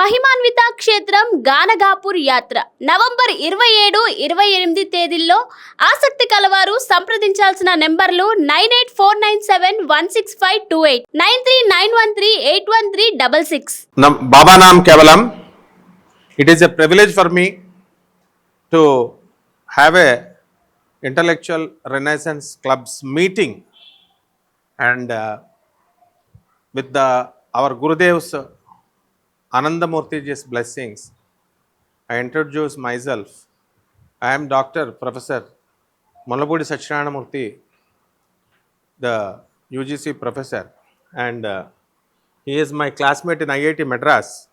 మహిమాన్విత క్షేత్రం గానగాపూర్ యాత్ర. నవంబర్ ఇరవై ఏడు ఇరవై ఎనిమిది తేదీల్లో ఆసక్తి కలవారు సంప్రదించాల్సిన నెంబర్లు nine eight four nine seven one six five two eight nine three nine one three eight one three double six. Baba నామ్ కేవలం. It is a privilege for me to have a intellectual intellectual clubs meeting and with the our Gurudev's Anandamurtiji's blessings, I introduce myself. I am Dr. Professor Malapudi Satyanamurthy, the UGC professor, and uh, he is my classmate in IIT Madras,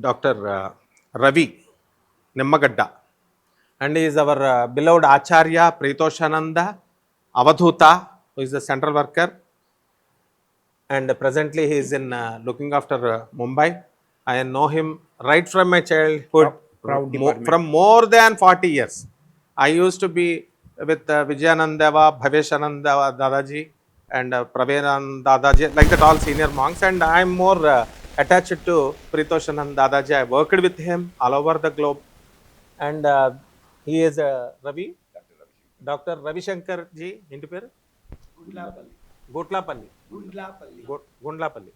Dr. uh, Ravi Nimmagadda. And he is our uh, beloved Acharya Pritoshananda Avadhuta, who is the central worker. Him right from my childhood, proud mo- from more than 40 years. I used to be with uh, Vijayanandava, Bhaveshananda Dadaji, and uh, Pravenand Dadaji, like that all senior monks. And I am more uh, attached to Pritoshanand Dadaji. I worked with him all over the globe. And uh, he is uh, Ravi, Dr. Ravi Shankar ji, ఇంటి పేరు Gotlapalli. Gundlapalli. Gundlapalli.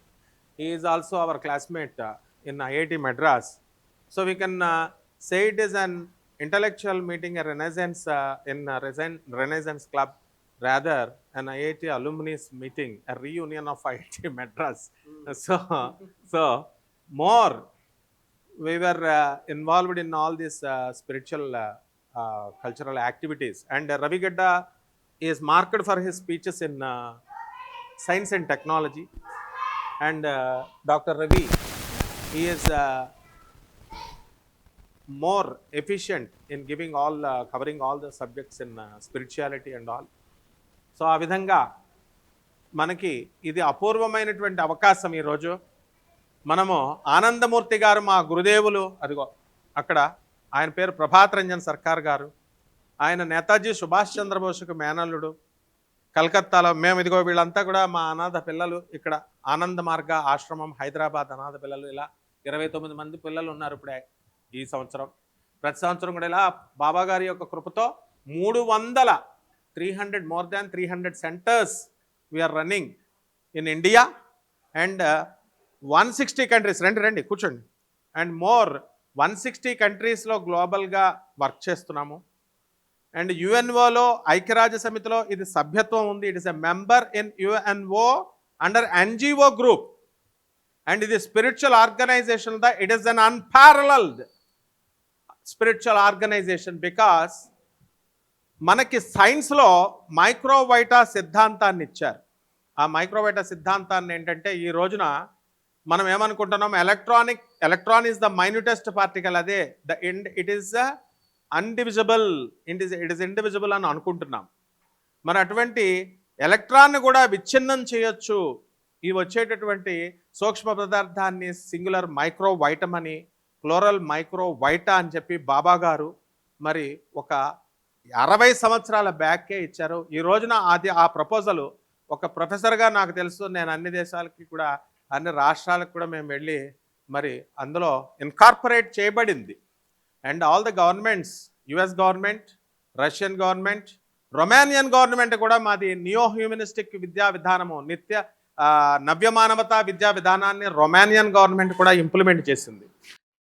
He is also our classmate uh, in IIT Madras. So we can uh, say it is an intellectual meeting, a renaissance uh, in a resen- renaissance club, rather an IIT alumni's meeting, a reunion of IIT Madras. Hmm. So, so more we were uh, involved in all these uh, spiritual uh, uh, cultural activities. And uh, Ravi Gadda is marked for his speeches in uh, science and technology and uh, doctor Ravi he is more efficient in giving all covering all the subjects in spirituality and all so ఆ విధంగా మనకి ఇది అపూర్వమైనటువంటి అవకాశం ఈరోజు మనము ఆనందమూర్తి గారు మా గురుదేవులు అదిగో అక్కడ ఆయన పేరు ప్రభాత్ రంజన్ సర్కార్ గారు. ఆయన నేతాజీ సుభాష్ చంద్రబోసుకు మేనల్లుడు. కలకత్తాలో మేము ఇదిగో వీళ్ళంతా కూడా మా అనాథ పిల్లలు ఇక్కడ ఆనంద మార్గ ఆశ్రమం హైదరాబాద్ అనాథ పిల్లలు ఇలా ఇరవై తొమ్మిది మంది పిల్లలు ఉన్నారు ఇప్పుడే ఈ సంవత్సరం. ప్రతి సంవత్సరం కూడా ఇలా బాబా గారి యొక్క కృపతో మూడు వందల three hundred more than three hundred centres we are running in India and one sixty countries రండి రండి కూర్చోండి. అండ్ మోర్ వన్ సిక్స్టీ కంట్రీస్లో గ్లోబల్గా వర్క్ చేస్తున్నాము. అండ్ యుఎన్ఓలో ఐక్యరాజ్య సమితిలో ఇది సభ్యత్వం ఉంది. It is a member in UNO under NGO group and ఇది spiritual organisation the. It is an unparalleled spiritual organisation because మనకి సైన్స్లో మైక్రోవైటా సిద్ధాంతాన్ని ఇచ్చారు. ఆ మైక్రోవైటా సిద్ధాంతాన్ని ఏంటంటే ఈ రోజున మనం ఏమనుకుంటున్నాం? Electronic electron is the minutest particle అదే the Ind it is undivisible it is it is indivisible అని అనుకుంటున్నాం. మరి అటువంటి ఎలక్ట్రాన్ని కూడా విచ్ఛిన్నం చేయొచ్చు. ఈ వచ్చేటటువంటి సూక్ష్మ పదార్థాన్ని సింగులర్ మైక్రో వైటమని క్లోరల్ మైక్రో వైటా అని చెప్పి బాబా గారు మరి ఒక అరవై సంవత్సరాల బ్యాకే ఇచ్చారు. ఈ రోజున అది ఆ ప్రపోజల్ ఒక ప్రొఫెసర్గా నాకు తెలుసు. నేను అన్ని దేశాలకి కూడా అన్ని రాష్ట్రాలకు కూడా మేము వెళ్ళి మరి అందులో ఇన్కార్పొరేట్ చేయబడింది. And all the governments US government Russian government Romanian government కూడా మాది నియో హ్యూమనిస్టిక్ విద్యా విధానము నిత్య నవ్యమానవత విద్యా విధానాన్ని రొమానియన్ గవర్నమెంట్ కూడా ఇంప్లిమెంట్ చేసింది.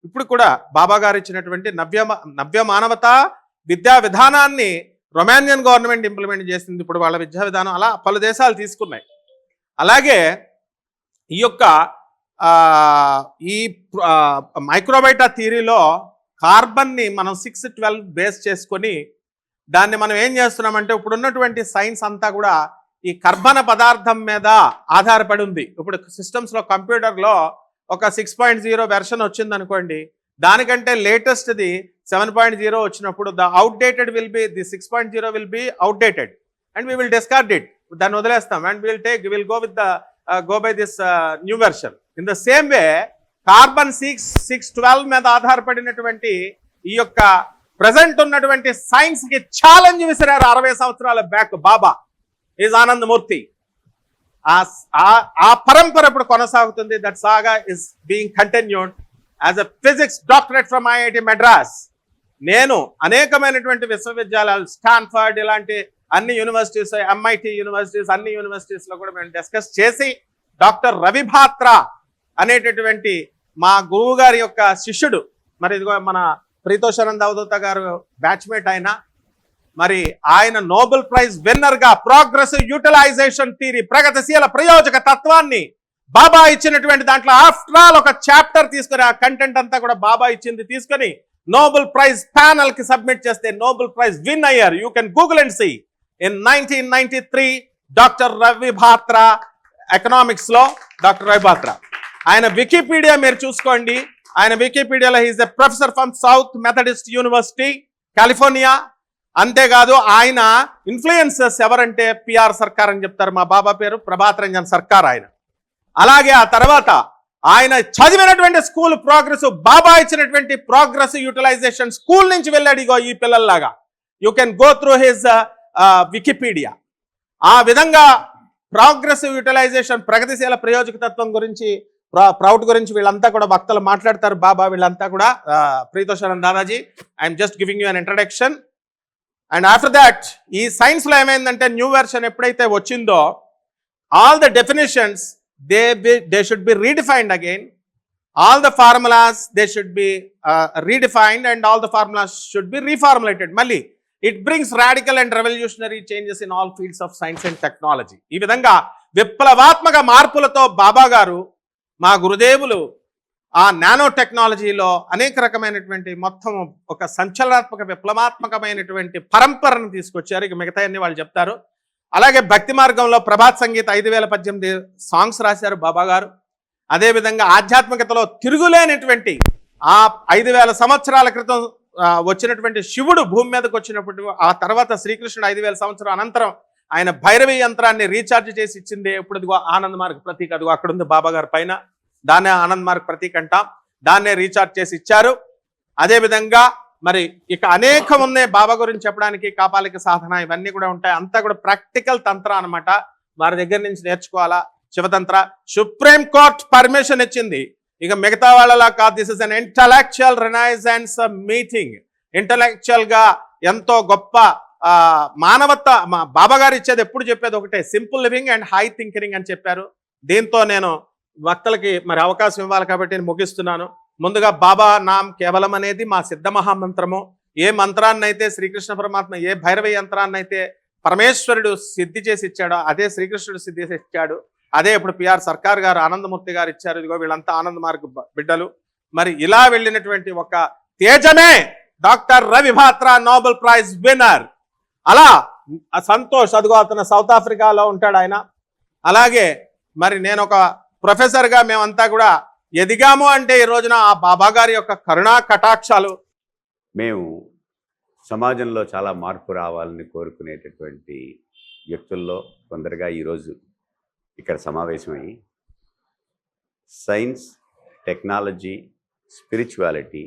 ఇప్పుడు కూడా బాబా గారు ఇచ్చినటువంటి నవ్య నవ్య మానవతా విద్యా విధానాన్ని రొమానియన్ గవర్నమెంట్ ఇంప్లిమెంట్ చేసింది. ఇప్పుడు వాళ్ళ విద్యా విధానం అలా పలు దేశాలు తీసుకున్నాయి. అలాగే ఈ యొక్క ఈ మైక్రోబైటా థియరీలో కార్బన్ని మనం సిక్స్ ట్వెల్వ్ బేస్ చేసుకొని దాన్ని మనం ఏం చేస్తున్నామంటే ఇప్పుడు ఉన్నటువంటి సైన్స్ అంతా కూడా ఈ కర్బన పదార్థం మీద ఆధారపడి ఉంది. ఇప్పుడు సిస్టమ్స్లో కంప్యూటర్లో ఒక సిక్స్ పాయింట్ జీరో వెర్షన్ వచ్చింది అనుకోండి దానికంటే లేటెస్ట్ది సెవెన్ పాయింట్ జీరో వచ్చినప్పుడు the outdated will be the six point zero will be outdated. And we will discard it. దాన్ని వదిలేస్తాం. And will take will go with the go by this new version. In the same way carbon six six twelve మీద ఆధారపడినటువంటి ఈ యొక్క present ఉన్నటువంటి సైన్స్కి challenge విసిరారు అరవై సంవత్సరాల బ్యాక్ బాబా. ఈజ్ ఆనందమూర్తి ఆ ఆ- ఆ పరంపర ఇప్పుడు కొనసాగుతుంది. That saga is being continued as a physics doctorate from IIT Madras నేను అనేకమైనటువంటి విశ్వవిద్యాలయాలు స్టాన్ఫర్డ్ ఇలాంటి అన్ని యూనివర్సిటీస్ ఎంఐటి యూనివర్సిటీస్ అన్ని యూనివర్సిటీస్లో కూడా మేము డిస్కస్ చేసి డాక్టర్ రవిభాత్ర అనేటటువంటి మా గురువు గారి యొక్క శిష్యుడు మరి ఇదిగో మన ప్రీతోషానంద అవధూత గారు బ్యాచ్మేట్ అయిన మరి ఆయన నోబెల్ ప్రైజ్ విన్నర్గా ప్రోగ్రెసివ్ యూటిలైజేషన్ థీరీ ప్రగతిశీల ప్రయోజక తత్వాన్ని బాబా ఇచ్చినటువంటి దాంట్లో ఆఫ్టర్ ఆల్ ఒక చాప్టర్ తీసుకొని ఆ కంటెంట్ అంతా కూడా బాబా ఇచ్చింది తీసుకొని నోబెల్ ప్రైజ్ ప్యానల్కి సబ్మిట్ చేస్తే నోబెల్ ప్రైజ్ విన్ అయ్యారు. You can Google and see in nineteen ninety three doctor Ravi Batra ఎకనామిక్స్లో doctor Ravi Batra ఆయన వికీపీడియా మీరు చూసుకోండి. ఆయన వికీపీడియాలో he's a professor from South Methodist University California. అంతేకాదు ఆయన ఇన్ఫ్లుయెన్సెస్ ఎవరంటే పిఆర్ సర్కార్ అని చెప్తారు మా బాబా పేరు ప్రభాత్ రంజన్ సర్కార్ ఆయన. అలాగే ఆ తర్వాత ఆయన చదివినటువంటి స్కూల్ ప్రోగ్రెస్ బాబా ఇచ్చినటువంటి ప్రోగ్రెస్ యూటిలైజేషన్ స్కూల్ నుంచి వెళ్ళాడు ఇగో ఈ పిల్లల్లాగా. You can go through his Wikipedia ఆ విధంగా ప్రోగ్రెసివ్ యూటిలైజేషన్ ప్రగతిశీల ప్రయోజకతత్వం గురించి ప్రౌడ్ గురించి వీళ్ళంతా కూడా భక్తులు మాట్లాడతారు. బాబా వీళ్ళంతా కూడా Pritoshanand Dadaji I'm just giving you an introduction and after that ఈ సైన్స్లో ఏమైందంటే న్యూ వెర్షన్ ఎప్పుడైతే వచ్చిందో all the definitions they be they should be redefined again all the formulas they should be redefined and all the formulas should be reformulated మళ్ళీ it brings radical and revolutionary changes in all fields of science and technology ఈ విధంగా విప్లవాత్మక మార్పులతో బాబా గారు మా గురుదేవులు ఆ nano టెక్నాలజీలో అనేక రకమైనటువంటి మొత్తం ఒక సంచలనాత్మక విప్లవాత్మకమైనటువంటి పరంపరను తీసుకొచ్చారు. ఇక మిగతా అన్ని వాళ్ళు చెప్తారు. అలాగే భక్తి మార్గంలో ప్రభాత్ సంగీత ఐదు వేల పద్దెనిమిది సాంగ్స్ రాశారు బాబా గారు. అదేవిధంగా ఆధ్యాత్మికతలో తిరుగులేనటువంటి ఆ ఐదు వేల సంవత్సరాల క్రితం వచ్చినటువంటి శివుడు భూమి మీదకి వచ్చినప్పుడు ఆ తర్వాత శ్రీకృష్ణుడు ఐదు వేల సంవత్సరం అనంతరం ఆయన భైరవి యంత్రాన్ని రీఛార్జ్ చేసి ఇచ్చింది. ఎప్పుడు ఇదిగో ఆనంద్ మార్గ్ ప్రతీక. అదిగో అక్కడ ఉంది బాబా గారి పైన. దాన్నే ఆనంద్ మార్గ్ ప్రతీక అంటాం. దాన్నే రీఛార్జ్ చేసి ఇచ్చారు. అదేవిధంగా మరి ఇక అనేకం ఉన్నాయి బాబా గురించి చెప్పడానికి. కాపాలిక సాధన ఇవన్నీ కూడా ఉంటాయి. అంతా కూడా ప్రాక్టికల్ తంత్రం అనమాట వారి దగ్గర నుంచి నేర్చుకోవాలా? శివతంత్ర. సుప్రీం కోర్ట్ పర్మిషన్ ఇచ్చింది. ఇక మిగతా వాళ్ళలా కాదు. This is an intellectual renaissance meeting ఇంటలెక్చువల్గా ఎంతో గొప్ప ఆ, మానవత్వ మా బాబా గారు ఇచ్చేది ఎప్పుడు చెప్పేది ఒకటే simple living and high thinking అని చెప్పారు. దీంతో నేను వక్తలకి మరి అవకాశం ఇవ్వాలి కాబట్టి నేను ముగిస్తున్నాను. ముందుగా బాబా నామ్ కేవలం అనేది మా సిద్ధ మహామంత్రము ఏ మంత్రాన్ని అయితే శ్రీకృష్ణ పరమాత్మ ఏ భైరవ యంత్రాన్ని అయితే పరమేశ్వరుడు సిద్ధి చేసి ఇచ్చాడో అదే శ్రీకృష్ణుడు సిద్ధి చేసి ఇచ్చాడు. అదే ఇప్పుడు పిఆర్ సర్కార్ గారు ఆనందమూర్తి గారు ఇచ్చారు. ఇదిగో వీళ్ళంతా ఆనంద మార్గ బిడ్డలు. మరి ఇలా వెళ్ళినటువంటి ఒక తేజమే doctor Ravi Batra Nobel prize winner. అలా ఆ సంతోష్ అదిగో అతను సౌత్ ఆఫ్రికాలో ఉంటాడు ఆయన. అలాగే మరి నేను ఒక ప్రొఫెసర్గా మేమంతా కూడా ఎదిగాము అంటే ఈ రోజున ఆ బాబా గారి యొక్క కరుణా కటాక్షాలు. మేము సమాజంలో చాలా మార్పు రావాలని కోరుకునేటటువంటి వ్యక్తుల్లో కొందరుగా ఈరోజు ఇక్కడ సమావేశమై science technology spirituality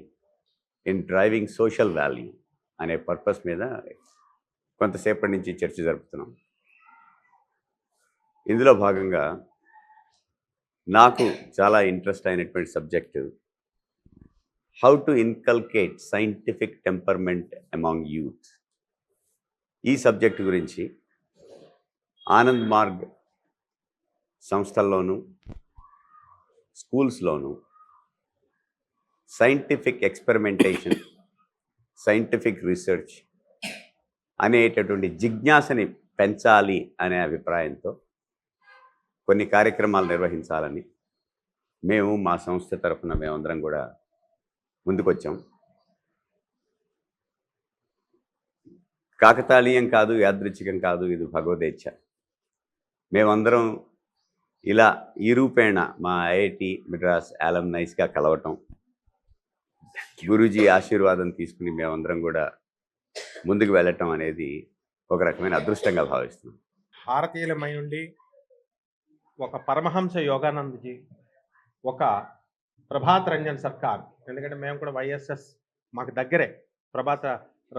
in driving social value అనే పర్పస్ మీద కొంతసేపటి నుంచి చర్చ జరుపుతున్నాం. ఇందులో భాగంగా నాకు చాలా ఇంట్రెస్ట్ అయినటువంటి subject how to inculcate scientific temperament among youth. ఈ సబ్జెక్ట్ గురించి ఆనంద్ మార్గ్ సంస్థల్లోనూ స్కూల్స్లోనూ సైంటిఫిక్ ఎక్స్పెరిమెంటేషన్ సైంటిఫిక్ రీసెర్చ్ అనేటటువంటి జిజ్ఞాసని పెంచాలి అనే అభిప్రాయంతో కొన్ని కార్యక్రమాలు నిర్వహించాలని మేము మా సంస్థ తరఫున మేమందరం కూడా ముందుకొచ్చాం. కాకతాళీయం కాదు యాదృచ్ఛికం కాదు ఇది భగవదేచ్ఛ. మేమందరం ఇలా ఈ రూపేణ మా ఐఐటి మెడ్రాస్ నైస్గా కలవటం గురూజీ ఆశీర్వాదం తీసుకుని మేమందరం కూడా ముందుకు వెళ్ళటం అనేది ఒక రకమైన అదృష్టంగా భావిస్తున్నాం. భారతీయులమై ఉండి ఒక పరమహంస యోగానందజీ ఒక ప్రభాత్ రంజన్ సర్కార్ ఎందుకంటే మేము కూడా వైఎస్ఎస్ మాకు దగ్గరే. ప్రభాత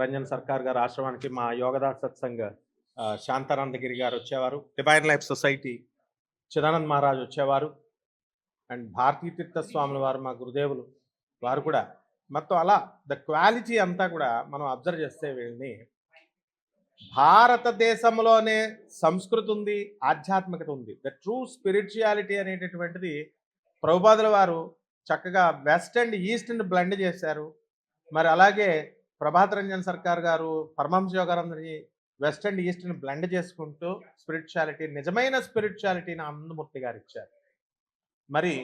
రంజన్ సర్కార్ గారు ఆశ్రమానికి మా యోగదాస్ సత్సంగ్ శాంతానందగిరి గారు వచ్చేవారు. Divine life society Chidanand Maharaj వచ్చేవారు. అండ్ భారతీ తీర్థ స్వాముల వారు మా గురుదేవులు వారు కూడా మొత్తం అలా ద క్వాలిటీ అంతా కూడా మనం అబ్జర్వ్ చేస్తే వీళ్ళని భారతదేశంలోనే సంస్కృతి ఉంది ఆధ్యాత్మికత ఉంది. ద ట్రూ స్పిరిచువాలిటీ అనేటటువంటిది ప్రభుపాదుల వారు చక్కగా west and east and blend చేశారు. మరి అలాగే ప్రభాత్ రంజన్ సర్కార్ గారు పరమహంస యోగానందని వెస్ట్ అండ్ ఈస్ట్ని బ్లెండ్ చేసుకుంటూ స్పిరిచువాలిటీ నిజమైన స్పిరిచువాలిటీని ఆనందమూర్తి గారు ఇచ్చారు. మరి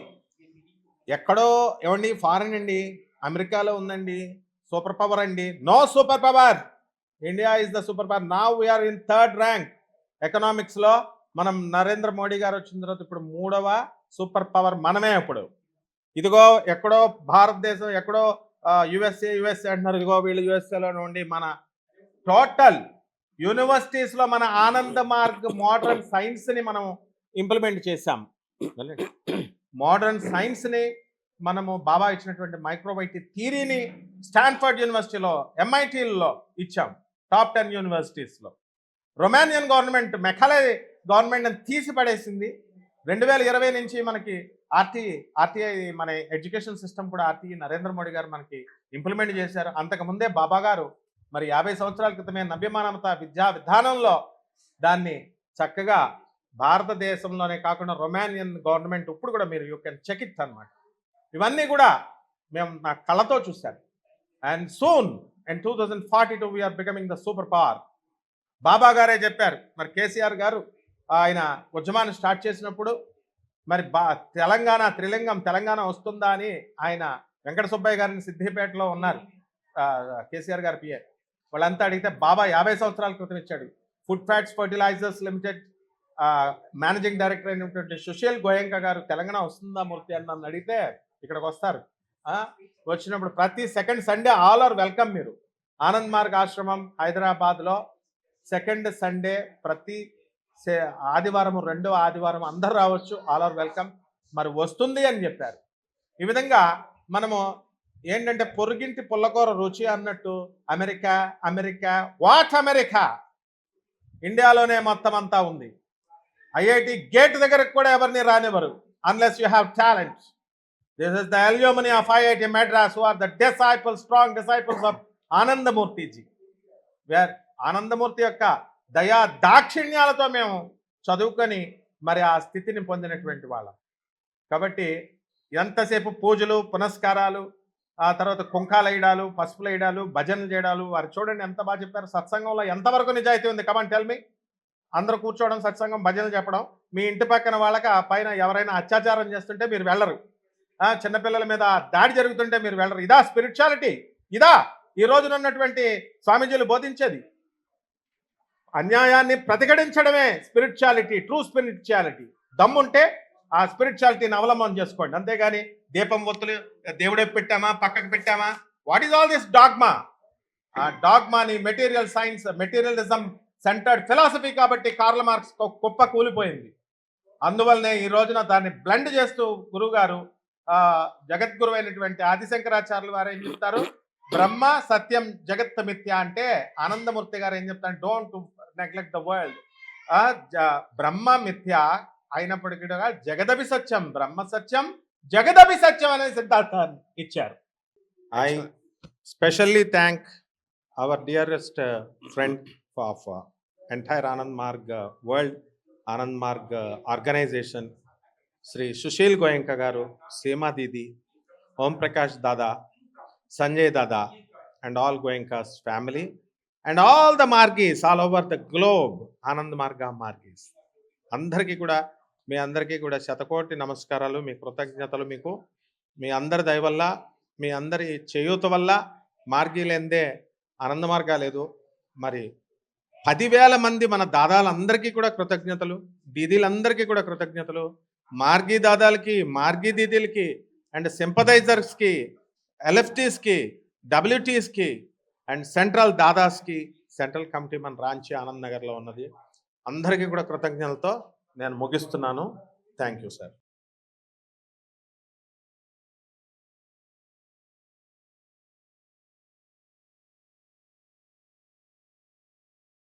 ఎక్కడో ఏమండి ఫారెన్ అండి అమెరికాలో ఉందండి. సూపర్ పవర్ అండి. No super power. India is the super power. నా వీఆర్ ఇన్ థర్డ్ ర్యాంక్ ఎకనామిక్స్లో మనం నరేంద్ర మోడీ గారు వచ్చిన తర్వాత ఇప్పుడు మూడవ సూపర్ పవర్ మనమే ఇప్పుడు. ఇదిగో ఎక్కడో భారతదేశం ఎక్కడో యుఎస్ఏ యుఎస్ఏ అంటున్నారు. ఇదిగో వీళ్ళు యుఎస్ఏలో ఉండి మన టోటల్ యూనివర్సిటీస్లో మన ఆనంద మార్గ్ మోడర్న్ సైన్స్ని మనం ఇంప్లిమెంట్ చేశాం. మోడర్న్ సైన్స్ని మనము బాబా ఇచ్చినటువంటి మైక్రోవైటీ థీరీని స్టాన్ఫర్డ్ యూనివర్సిటీలో ఎంఐటీల్లో ఇచ్చాం. టాప్ టెన్ యూనివర్సిటీస్లో. రొమానియన్ గవర్నమెంట్ మెఖలే గవర్నమెంట్ తీసి పడేసింది రెండు వేల ఇరవై నుంచి మనకి ఆర్టీ ఆర్టీఐ మన ఎడ్యుకేషన్ సిస్టమ్ కూడా ఆర్టీఐ నరేంద్ర మోడీ గారు మనకి ఇంప్లిమెంట్ చేశారు. అంతకుముందే బాబా గారు మరి యాభై సంవత్సరాల క్రితమే నభ్యమానమత విద్యా విధానంలో దాన్ని చక్కగా భారతదేశంలోనే కాకుండా రొమానియన్ గవర్నమెంట్ ఇప్పుడు కూడా మీరు యూ కెన్ చెక్ ఇట్ అనమాట ఇవన్నీ కూడా మేము నా కళ్ళతో చూశాను. And soon and two thousand forty two we're becoming the super power Baba గారే చెప్పారు మరి కేసీఆర్ గారు ఆయన ఉద్యమాన్ని స్టార్ట్ చేసినప్పుడు మరి బా తెలంగాణ త్రిలింగం తెలంగాణ వస్తుందా అని ఆయన వెంకట సుబ్బయ్య గారిని సిద్దిపేటలో ఉన్నారు. కేసీఆర్ గారు పిఏ వాళ్ళంతా అడిగితే బాబా యాభై సంవత్సరాల క్రితం ఇచ్చాడు. Food fats fertilizers limited managing director అయినటువంటి సుశీల్ గోయంక గారు తెలంగాణ వస్తుందా మూర్తి అని నన్ను అడిగితే ఇక్కడికి వస్తారు వచ్చినప్పుడు ప్రతి second Sunday all are welcome మీరు. ఆనంద్ మార్గ్ ఆశ్రమం హైదరాబాద్లో సెకండ్ సండే ప్రతి సే- ఆదివారం రెండో ఆదివారం అందరు రావచ్చు ఆల్ ఆర్ వెల్కమ్. మరి వస్తుంది అని చెప్పారు. ఈ విధంగా మనము ఏంటంటే పొరుగింటి పుల్లకూర రుచి అన్నట్టు అమెరికా అమెరికా వాట్ అమెరికా? ఇండియాలోనే మొత్తం అంతా ఉంది. ఐఐటి గేట్ దగ్గరకు కూడా ఎవరిని రానివ్వరు unless you have talent this is the alumni of IIT Madras are the disciple strong disciples of Anandamurtiji where Anandamurti యొక్క దయా దాక్షిణ్యాలతో మేము చదువుకొని మరి ఆ స్థితిని పొందినటువంటి వాళ్ళం. కాబట్టి ఎంతసేపు పూజలు పునస్కారాలు ఆ తర్వాత కుంకాలు వేయడాలు పసుపులు వేయడాలు భజనలు చేయడాలు వారు చూడండి ఎంత బాగా చెప్పారు. సత్సంగంలో ఎంతవరకు నిజాయితీ ఉంది? కమన్ టెల్ మీ అందరూ కూర్చోవడం సత్సంగం భజనలు చెప్పడం మీ ఇంటి పక్కన వాళ్ళకి ఆ పైన ఎవరైనా అత్యాచారం చేస్తుంటే మీరు వెళ్ళరు. చిన్నపిల్లల మీద దాడి జరుగుతుంటే మీరు వెళ్ళరు. ఇదా స్పిరిచువాలిటీ ఇదా ఈ రోజున ఉన్నటువంటి స్వామీజీలు బోధించేది. అన్యాయాన్ని ప్రతిఘటించడమే స్పిరిచువాలిటీ ట్రూ స్పిరిచువాలిటీ దమ్ముంటే ఆ స్పిరిచువాలిటీని అవలంబనం చేసుకోండి. అంతేగాని దీపం ఒత్తులు దేవుడే పెట్టామా పక్కకు పెట్టామా? What is all this dogma ఆ డాగ్మాని material science materialism centred philosophy కాబట్టి కార్ల మార్క్స్ కుప్ప కూలిపోయింది. అందువల్లనే ఈ రోజున దాన్ని బ్లెండ్ చేస్తూ గురువుగారు జగద్గురు అయినటువంటి ఆదిశంకరాచార్యులు వారు ఏం చెప్తారు? బ్రహ్మ సత్యం జగత్ మిథ్య అంటే ఆనందమూర్తి గారు ఏం చెప్తారు? డోంట్ నెగ్లెక్ట్ ద వరల్డ్ బ్రహ్మ మిథ్య అయినప్పటికీ కూడా జగదభి సత్యం బ్రహ్మ సత్యం జగదభి సత్యం అనే సిద్ధాంతాన్ని ఇచ్చారు. I specially thank our dearest friend of entire Anand Marg world Anand Marg organisation Shri Sushil Goenka గారు సీమా దీది ఓంప్రకాష్ దాదా సంజయ్ దాదా and all Goenkas family and all the Margis all over the globe Anand Marga Margis. అందరికీ కూడా మీ అందరికీ కూడా శతకోటి నమస్కారాలు మీ కృతజ్ఞతలు మీకు. మీ అందరి దయ వల్ల మీ అందరి చేయూత వల్ల మార్గీలేందే ఆనంద మార్గా లేదు. మరి పదివేల మంది మన దాదాలందరికీ కూడా కృతజ్ఞతలు దీదీలందరికీ కూడా కృతజ్ఞతలు మార్గీదాదాలకి దాదాలకి దీదీలకి అండ్ సింపథైజర్స్కి ఎల్ఎఫ్టీస్కి డబ్ల్యూటీస్కి అండ్ సెంట్రల్ దాదాస్కి సెంట్రల్ కమిటీ మన రాంచి ఆనంద్ నగర్లో ఉన్నది. అందరికీ కూడా కృతజ్ఞతలతో నేను ముగిస్తున్నాను. Thank you sir.